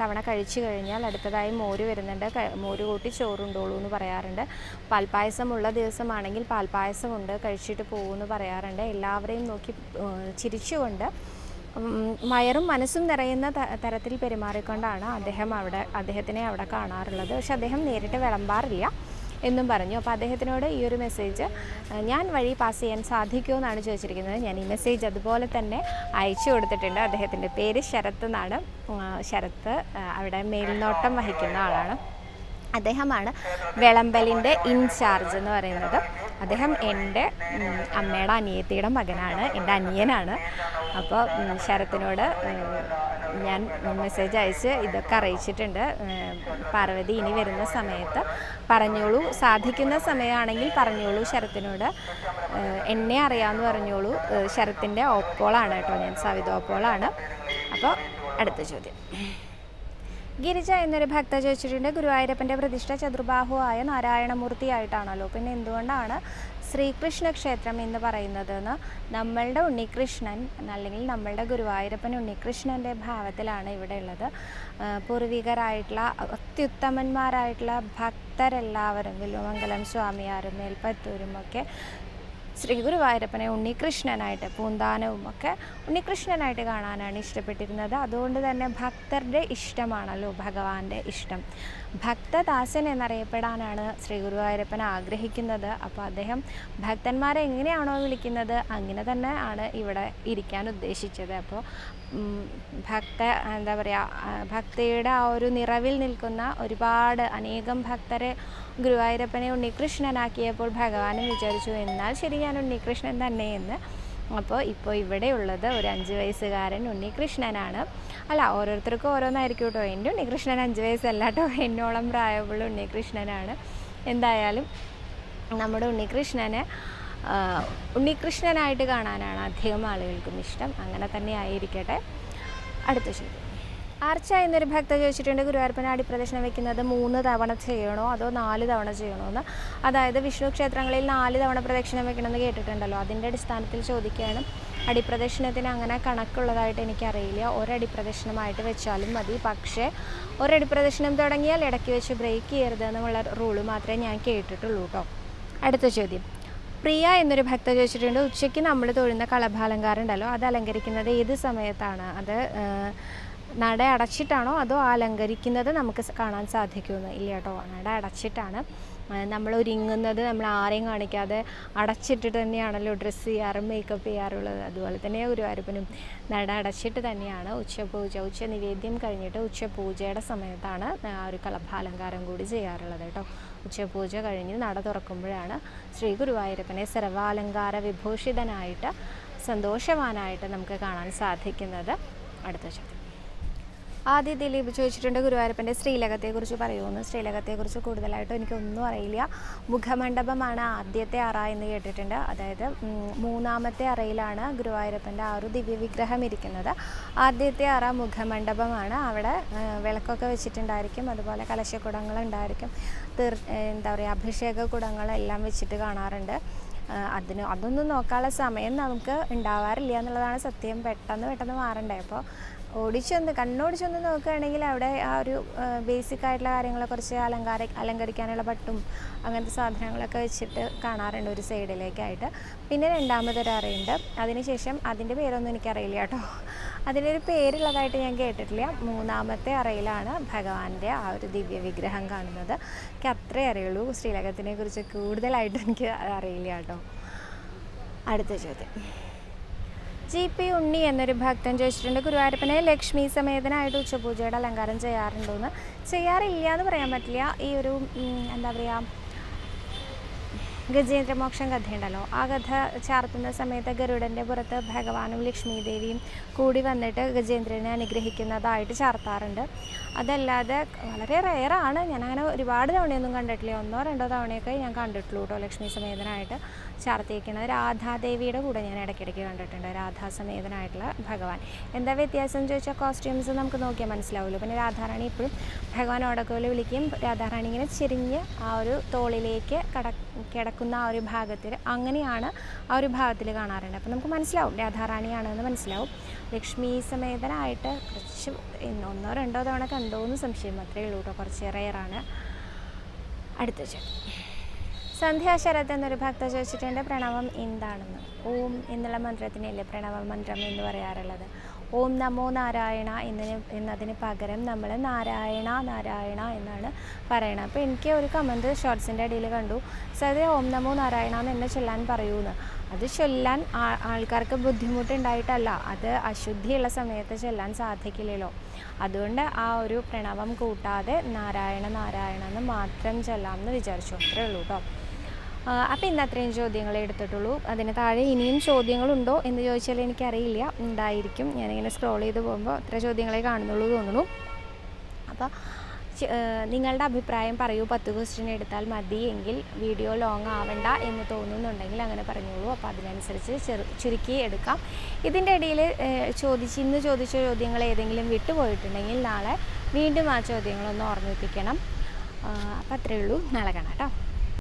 തവണ കഴിച്ചു കഴിഞ്ഞാൽ അടുത്തതായി മോര് വരുന്നുണ്ട്. മോര് കൂട്ടി ചോറുണ്ടോളൂ എന്ന് പറയാറുണ്ട്. പാൽപ്പായസമുള്ള ദിവസമാണെങ്കിൽ പാൽപ്പായസമുണ്ട് കഴിച്ചിട്ട് പോകുമെന്ന് പറയാറുണ്ട്. എല്ലാവരെയും നോക്കി ചിരിച്ചുകൊണ്ട് വയറും മനസ്സും നിറയുന്ന തരത്തിൽ പെരുമാറിക്കൊണ്ടാണ് അദ്ദേഹം അവിടെ അദ്ദേഹത്തിനെ അവിടെ കാണാറുള്ളത്. പക്ഷെ അദ്ദേഹം നേരിട്ട് വിളമ്പാറില്ല. എന്നും പറഞ്ഞു. അപ്പോൾ അദ്ദേഹത്തിനോട് ഈ ഒരു മെസ്സേജ് ഞാൻ വഴി പാസ് ചെയ്യാൻ സാധിക്കുമോ എന്നാണ് ചോദിച്ചിരിക്കുന്നത്. ഞാൻ ഈ മെസ്സേജ് അതുപോലെ തന്നെ അയച്ചു കൊടുത്തിട്ടുണ്ട്. അദ്ദേഹത്തിന്റെ പേര് ശരത്ത് എന്നാണ്. ശരത്ത് അവിടെ മേൽനോട്ടം വഹിക്കുന്ന ആളാണ്. അദ്ദേഹമാണ് വിളമ്പലിന്റെ ഇൻചാർജ് എന്ന് പറയുന്നത്. അദ്ദേഹം എന്റെ അമ്മയുടെ അനിയത്തിയുടെ മകനാണ് എന്റെ അനിയനാണ്. അപ്പോൾ ശരത്തിനോട് ഞാൻ മെസ്സേജ് അയച്ച് ഇതൊക്കെ അറിയിച്ചിട്ടുണ്ട്. പാർവതി ഇനി വരുന്ന സമയത്ത് പറഞ്ഞോളൂ. സാധിക്കുന്ന സമയമാണെങ്കിൽ പറഞ്ഞോളൂ ശരത്തിനോട്. എന്നെ അറിയാമെന്ന് പറഞ്ഞോളൂ. ശരത്തിന്റെ ഓപ്പോളാണ് കേട്ടോ. ഞാൻ സവിത ഓപ്പോളാണ് അപ്പോൾ അടുത്ത ചോദ്യം. ഗിരിജ എന്നൊരു ഭക്ത ചോദിച്ചിട്ടുണ്ട് ഗുരുവായൂരപ്പന്റെ പ്രതിഷ്ഠ ചതുർബാഹുവായ നാരായണമൂർത്തിയായിട്ടാണല്ലോ. പിന്നെ എന്തുകൊണ്ടാണ് ശ്രീകൃഷ്ണ ക്ഷേത്രം എന്ന് പറയുന്നതെന്ന്? നമ്മളുടെ ഉണ്ണികൃഷ്ണൻ അല്ലെങ്കിൽ നമ്മളുടെ ഗുരുവായൂരപ്പൻ ഉണ്ണികൃഷ്ണന്റെ ഭാവത്തിലാണ് ഇവിടെ ഉള്ളത്. പൂർവികരായിട്ടുള്ള അത്യുത്തമന്മാരായിട്ടുള്ള ഭക്തരെല്ലാവരും വില്വമംഗലം സ്വാമിയാരും മേൽപ്പത്തൂരും ഒക്കെ ശ്രീ ഗുരുവായൂരപ്പനെ ഉണ്ണികൃഷ്ണനായിട്ട് പൂന്താനവും ഒക്കെ ഉണ്ണികൃഷ്ണനായിട്ട് കാണാനാണ് ഇഷ്ടപ്പെട്ടിരുന്നത്. അതുകൊണ്ട് തന്നെ ഭക്തരുടെ ഇഷ്ടമാണല്ലോ ഭഗവാന്റെ ഇഷ്ടം. ഭക്തദാസൻ എന്നറിയപ്പെടാനാണ് ശ്രീ ഗുരുവായൂരപ്പൻ ആഗ്രഹിക്കുന്നത്. അപ്പോൾ അദ്ദേഹം ഭക്തന്മാരെ എങ്ങനെയാണോ വിളിക്കുന്നത് അങ്ങനെ തന്നെ ആണ് ഇവിടെ ഇരിക്കാൻ ഉദ്ദേശിച്ചത്. അപ്പോൾ ഭക്ത എന്താ പറയുക ഭക്തിയുടെ ആ ഒരു നിറവിൽ നിൽക്കുന്ന ഒരുപാട് അനേകം ഭക്തരെ ഗുരുവായൂരപ്പനെ ഉണ്ണികൃഷ്ണനാക്കിയപ്പോൾ ഭഗവാനും വിചാരിച്ചു എന്നാൽ ശരി ഞാൻ ഉണ്ണികൃഷ്ണൻ തന്നെ എന്ന് അപ്പോൾ ഇപ്പോൾ ഇവിടെ ഉള്ളത് ഒരു അഞ്ച് വയസ്സുകാരൻ ഉണ്ണികൃഷ്ണനാണ്. അല്ല ഓരോരുത്തർക്കും ഓരോന്നായിരിക്കും കേട്ടോ. എന്റെ ഉണ്ണികൃഷ്ണൻ അഞ്ച് വയസ്സല്ല കേട്ടോ. എന്നോളം പ്രായമുള്ള ഉണ്ണികൃഷ്ണനാണ്. എന്തായാലും നമ്മുടെ ഉണ്ണികൃഷ്ണനെ ഉണ്ണികൃഷ്ണനായിട്ട് കാണാനാണ് അധികം ആളുകൾക്കും ഇഷ്ടം. അങ്ങനെ തന്നെ ആയിരിക്കട്ടെ. അടുത്ത ചോദ്യം. ആർച്ച എന്നൊരു ഭക്ത ചോദിച്ചിട്ടുണ്ട് ഗുരുവായൂർപ്പനാടി പ്രദക്ഷിണം വെക്കുന്നത് മൂന്ന് തവണ ചെയ്യണോ അതോ നാല് തവണ ചെയ്യണോ എന്ന് അതായത് വിഷ്ണു ക്ഷേത്രങ്ങളിൽ നാല് തവണ പ്രദക്ഷിണം വെക്കണമെന്ന് കേട്ടിട്ടുണ്ടല്ലോ. അതിന്റെ അടിസ്ഥാനത്തിൽ ചോദിക്കുകയാണ് അടിപ്രദക്ഷിണത്തിന് അങ്ങനെ കണക്കുള്ളതായിട്ട് എനിക്കറിയില്ല. ഒരടിപ്രദക്ഷിണമായിട്ട് വെച്ചാലും മതി. പക്ഷേ ഒരടിപ്രദക്ഷിണം തുടങ്ങിയാൽ ഇടയ്ക്ക് വെച്ച് ബ്രേക്ക് ചെയ്യരുത് എന്നുള്ള റൂൾ മാത്രമേ ഞാൻ കേട്ടിട്ടുള്ളൂ കേട്ടോ അടുത്ത ചോദ്യം. പ്രിയ എന്നൊരു ഭക്ത ചോദിച്ചിട്ടുണ്ട് ഉച്ചയ്ക്ക് നമ്മൾ തൊഴുന്ന കളഭാലങ്കാരം ഉണ്ടല്ലോ അത് അലങ്കരിക്കുന്നത് ഏത് സമയത്താണ്? അത് നട അടച്ചിട്ടാണോ അതോ അലങ്കരിക്കുന്നത് നമുക്ക് കാണാൻ സാധിക്കുമെന്ന്? ഇല്ല കേട്ടോ. നട അടച്ചിട്ടാണ്. നമ്മൾ ഒരുങ്ങുന്നത് നമ്മൾ ആരെയും കാണിക്കാതെ അടച്ചിട്ടിട്ട് തന്നെയാണല്ലോ ഡ്രസ്സ് ചെയ്യാറും മേക്കപ്പ് ചെയ്യാറുള്ളത്. അതുപോലെ തന്നെ ഗുരുവായൂരപ്പനും നട അടച്ചിട്ട് തന്നെയാണ് ഉച്ചപൂജ. ഉച്ച നിവേദ്യം കഴിഞ്ഞിട്ട് ഉച്ചപൂജയുടെ സമയത്താണ് ആ ഒരു കളഭാലങ്കാരം കൂടി ചെയ്യാറുള്ളത് കേട്ടോ. ഉച്ചപൂജ കഴിഞ്ഞ് നട തുറക്കുമ്പോഴാണ് ശ്രീ ഗുരുവായൂരപ്പനെ സർവാലങ്കാര വിഭൂഷിതനായിട്ട് സന്തോഷവാനായിട്ട് നമുക്ക് കാണാൻ സാധിക്കുന്നത്. അടുത്ത ചോദ്യം ആദ്യ ദിലീപ് ചോദിച്ചിട്ടുണ്ട് ഗുരുവായൂരപ്പന്റെ ശ്രീലകത്തെക്കുറിച്ച് പറയുമെന്ന്. ശ്രീലകത്തെക്കുറിച്ച് കൂടുതലായിട്ടും എനിക്കൊന്നും അറിയില്ല. മുഖമണ്ഡപമാണ് ആദ്യത്തെ അറ എന്ന് കേട്ടിട്ടുണ്ട്. അതായത് മൂന്നാമത്തെ അറയിലാണ് ഗുരുവായൂരപ്പന്റെ ആ ഒരു ദിവ്യ വിഗ്രഹം ഇരിക്കുന്നത്. ആദ്യത്തെ അറ മുഖമണ്ഡപമാണ്. അവിടെ വിളക്കൊക്കെ വെച്ചിട്ടുണ്ടായിരിക്കും. അതുപോലെ കലശക്കുടങ്ങളുണ്ടായിരിക്കും തീർ എന്താ പറയുക അഭിഷേക കുടങ്ങളെല്ലാം വെച്ചിട്ട് കാണാറുണ്ട്. അതിന് അതൊന്നും നോക്കാനുള്ള സമയം നമുക്ക് ഉണ്ടാവാറില്ല എന്നുള്ളതാണ് സത്യം. പെട്ടെന്ന് പെട്ടെന്ന് മാറണ്ടേ. അപ്പോൾ ഓടിച്ചൊന്ന് കണ്ണോടിച്ചൊന്ന് നോക്കുകയാണെങ്കിൽ അവിടെ ആ ഒരു ബേസിക് ആയിട്ടുള്ള കാര്യങ്ങളെ കുറിച്ച് അലങ്കാര അലങ്കരിക്കാനുള്ള പട്ടും അങ്ങനത്തെ സാധനങ്ങളൊക്കെ വെച്ചിട്ട് കാണാറുണ്ട് ഒരു സൈഡിലേക്കായിട്ട്. പിന്നെ രണ്ടാമതൊരു അറയുണ്ട്. അതിനുശേഷം അതിന്റെ പേരൊന്നും എനിക്കറിയില്ല കേട്ടോ. അതിനൊരു പേരുള്ളതായിട്ട് ഞാൻ കേട്ടിട്ടില്ല. മൂന്നാമത്തെ അറയിലാണ് ഭഗവാന്റെ ആ ഒരു ദിവ്യ വിഗ്രഹം കാണുന്നത്. എനിക്ക് അത്രേ അറിയുള്ളൂ. ശ്രീലകത്തിനെ കുറിച്ച് കൂടുതലായിട്ട് എനിക്ക് അറിയില്ല കേട്ടോ. അടുത്ത ചോദ്യം. ജി പി ഉണ്ണി എന്നൊരു ഭക്തൻ ചോദിച്ചിട്ടുണ്ട് ഗുരുവായൂരപ്പനെ ലക്ഷ്മി സമേതനായിട്ട് ഉച്ചപൂജയുടെ അലങ്കാരം ചെയ്യാറുണ്ടോയെന്ന് ചെയ്യാറില്ല എന്ന് പറയാൻ പറ്റില്ല. ഈ ഒരു എന്താ പറയുക ഗജേന്ദ്രമോക്ഷം കഥയുണ്ടല്ലോ. ആ കഥ ചാർത്തുന്ന സമയത്ത് ഗരുഡന്റെ പുറത്ത് ഭഗവാനും ലക്ഷ്മി ദേവിയും കൂടി വന്നിട്ട് ഗജേന്ദ്രനെ അനുഗ്രഹിക്കുന്നതായിട്ട് ചാർത്താറുണ്ട്. അതല്ലാതെ വളരെ റെയറാണ്. ഞാനങ്ങനെ ഒരുപാട് തവണയൊന്നും കണ്ടിട്ടില്ല. ഒന്നോ രണ്ടോ തവണയൊക്കെ ഞാൻ കണ്ടിട്ടുള്ളൂ കേട്ടോ ലക്ഷ്മി സമേതനായിട്ട് ചാർത്തിയിരിക്കുന്നത് രാധാദേവിയുടെ കൂടെ ഞാൻ ഇടയ്ക്കിടയ്ക്ക് കണ്ടിട്ടുണ്ട്. രാധാസമേതനായിട്ടുള്ള ഭഗവാൻ. എന്താ വ്യത്യാസം ചോദിച്ചാൽ കോസ്റ്റ്യൂംസ് നമുക്ക് നോക്കിയാൽ മനസ്സിലാവുമല്ലോ. പിന്നെ രാധാറാണി ഇപ്പോഴും ഭഗവാൻ ഓടക്കോൽ വിളിക്കും. രാധാറാണി ഇങ്ങനെ ചെരിഞ്ഞ് ആ ഒരു തോളിലേക്ക് കട കിടക്കുന്ന ആ ഒരു ഭാഗത്തിൽ അങ്ങനെയാണ് ആ ഒരു ഭാഗത്തിൽ കാണാറുണ്ട്. അപ്പോൾ നമുക്ക് മനസ്സിലാവും രാധാറാണിയാണെന്ന് മനസ്സിലാവും. ലക്ഷ്മി സമേതനായിട്ട് കുറച്ച് ഒന്നോ രണ്ടോ തവണ കണ്ടോ എന്ന് സംശയം അത്രയേ ഉള്ളൂ കേട്ടോ. കുറച്ച് റെയറാണ് അടുത്ത ചോദ്യം. സന്ധ്യാശരത് എന്നൊരു ഭക്ത ചോദിച്ചിട്ടുണ്ട് പ്രണവം എന്താണെന്ന്? ഓം എന്നുള്ള മന്ത്രത്തിനല്ലേ പ്രണവ മന്ത്രം എന്ന് പറയാറുള്ളത്? ഓം നമോ നാരായണ എന്നതിന് എന്നതിന് പകരം നമ്മൾ നാരായണ നാരായണ എന്നാണ് പറയണത്. അപ്പോൾ എനിക്ക് ഒരു കമന്റ് ഷോർട്സിന്റെ ഇടയിൽ കണ്ടു. സത് ഓം നമോ നാരായണ എന്ന് എന്നെ ചൊല്ലാൻ പറയൂ എന്ന് അത് ചൊല്ലാൻ ആൾക്കാർക്ക് ബുദ്ധിമുട്ടുണ്ടായിട്ടല്ല. അത് അശുദ്ധിയുള്ള സമയത്ത് ചൊല്ലാൻ സാധിക്കില്ലല്ലോ. അതുകൊണ്ട് ആ ഒരു പ്രണവം കൂട്ടാതെ നാരായണ നാരായണ എന്ന് മാത്രം ചൊല്ലാമെന്ന് വിചാരിച്ചു. അത്രേ ഉള്ളൂ കേട്ടോ അപ്പോൾ ഇന്ന് അത്രയും ചോദ്യങ്ങളെ എടുത്തിട്ടുള്ളൂ. അതിന് താഴെ ഇനിയും ചോദ്യങ്ങളുണ്ടോ എന്ന് ചോദിച്ചാൽ എനിക്കറിയില്ല. ഉണ്ടായിരിക്കും. ഞാനിങ്ങനെ സ്ക്രോൾ ചെയ്ത് പോകുമ്പോൾ അത്ര ചോദ്യങ്ങളെ കാണുന്നുള്ളൂ തോന്നുന്നു. അപ്പോൾ നിങ്ങളുടെ അഭിപ്രായം പറയൂ. പത്ത് ക്വസ്റ്റ്യൻ എടുത്താൽ മതി എങ്കിൽ വീഡിയോ ലോങ് ആവണ്ട എന്ന് തോന്നുന്നുണ്ടെങ്കിൽ അങ്ങനെ പറഞ്ഞോളൂ. അപ്പോൾ അതിനനുസരിച്ച് ചെറു ചുരുക്കി എടുക്കാം. ഇതിന്റെ ഇടയിൽ ചോദിച്ച് ഇന്ന് ചോദിച്ച ചോദ്യങ്ങൾ ഏതെങ്കിലും വിട്ടുപോയിട്ടുണ്ടെങ്കിൽ നാളെ വീണ്ടും ആ ചോദ്യങ്ങളൊന്ന് ഓർമ്മിപ്പിക്കണം. അപ്പോൾ അത്രയേ ഉള്ളൂ. നാളെ കാണാം കേട്ടോ.